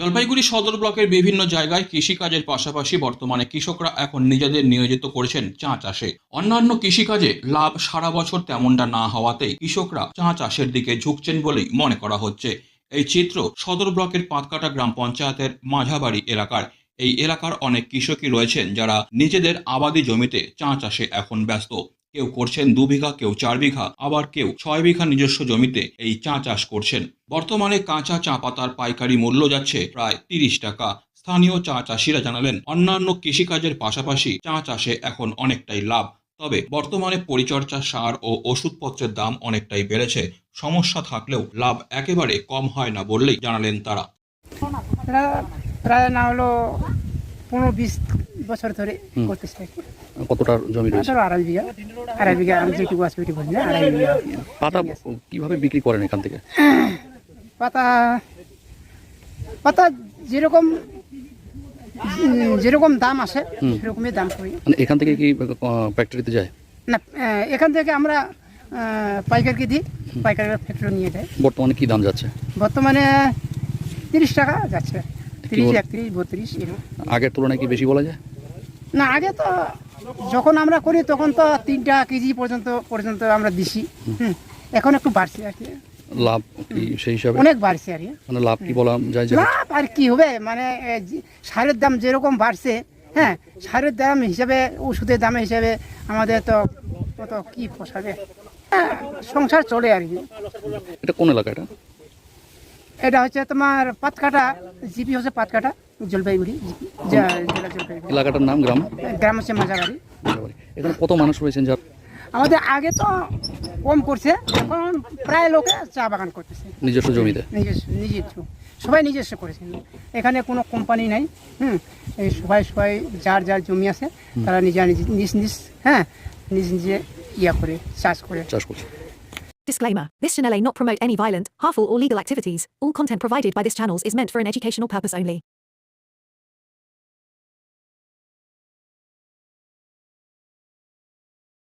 জলপাইগুড়ি সদর ব্লকের বিভিন্ন জায়গায় কৃষিকাজের পাশাপাশি বর্তমানে কৃষকরা এখন নিজেদের নিয়োজিত করেছেন চা চাষে। অন্যান্য কৃষিকাজে লাভ সারা বছর তেমনটা না হওয়াতেই কৃষকরা চা চাষের দিকে ঝুঁকছেন বলেই মনে করা হচ্ছে। এই চিত্র সদর ব্লকের পাতকাটা গ্রাম পঞ্চায়েতের মাঝাবাড়ি এলাকার। এই এলাকার অনেক কৃষকই রয়েছেন যারা নিজেদের আবাদি জমিতে চা চাষে এখন ব্যস্ত। কেউ করছেন দু বিঘা, কেউ চার বিঘা, আবার কেউ ছয় বিঘা নিজস্ব জমিতে এই চা চাষ করছেন। বর্তমানে কাঁচা চা পাতার পাইকারি মূল্য যাচ্ছে প্রায় তিরিশ টাকা। স্থানীয় চা চাষিরা জানালেন, অন্যান্য কৃষিকাজের পাশাপাশি চা চাষে এখন অনেকটাই লাভ। তবে বর্তমানে পরিচর্যা সার ও ওষুধপত্রের দাম অনেকটাই বেড়েছে। সমস্যা থাকলেও লাভ একেবারে কম হয় না বললেই জানালেন তারা। প্রায় না হলো পনেরো বিশ বছর ধরে। করতেছে আর কি। কতটা জমি রয়েছে? ধরো আড়াই বিঘা। আড়াই বিঘা আমি যেটুকু আছে ওইটুকু না আড়াই বিঘা পাতা কীভাবে বিক্রি করেন এখান থেকে? পাতা পাতা যেরকম যেরকম দাম আসে সেরকমই দাম করি। মানে এখান থেকে কি ফ্যাক্টরিতে যায়? না এখান থেকে আমরা পাইকারকে দিই পাইকার ফ্যাক্টরি নিয়ে যায়। বর্তমানে কি দাম যাচ্ছে? বর্তমানে তিরিশ টাকা যাচ্ছে। তিরিশ একত্রিশ বত্রিশ আগের তুলনায় কি বেশি বলা যায়? না আগে তো যখন আমরা করি তখন তো তিনটা কেজি পর্যন্ত পর্যন্ত আমরা দিছি। এখন একটু বাড়ছে আর কি। লাভ কি সেই হিসাবে? অনেক বাড়ছে আর মানে লাভ কি বলা যায় লাভ আর কি হবে? মানে সারের দাম যেরকম বাড়ছে হ্যাঁ সারের দাম হিসাবে ওষুধের দাম হিসাবে আমাদের তো কত কি পোষাবে? হ্যাঁ, সংসার চলে আর কি। এটা কোন এলাকা এটা? এটা হচ্ছে তোমার পাতকাটা জিপি হচ্ছে পাতকাটা। জলপাইগুড়ি জেলা জলপাইগুড়ি। এলাকাটার নাম গ্রাম? গ্রাম হচ্ছে মাজাবাড়ি এখানে কত মানুষ রয়েছেন যার? আমাদের আগে তো কম করছে এখন প্রায় লোকে চা বাগান করতেছে। নিজস্ব জমিতে? নিজস্ব নিজস্ব। সবাই নিজস্ব করেছে। এখানে কোনো কোম্পানি নাই হুম? এই সবাই সবাই যার যার জমি আছে তারা নিজে নিজ নিজ নিজ হ্যাঁ? নিজ নিজে ইয়া করে চাষ করে। চাষ করছে। Disclaimer This channel may not promote any violent, harmful, or legal activities. All content provided by this channel is meant for an educational purpose only.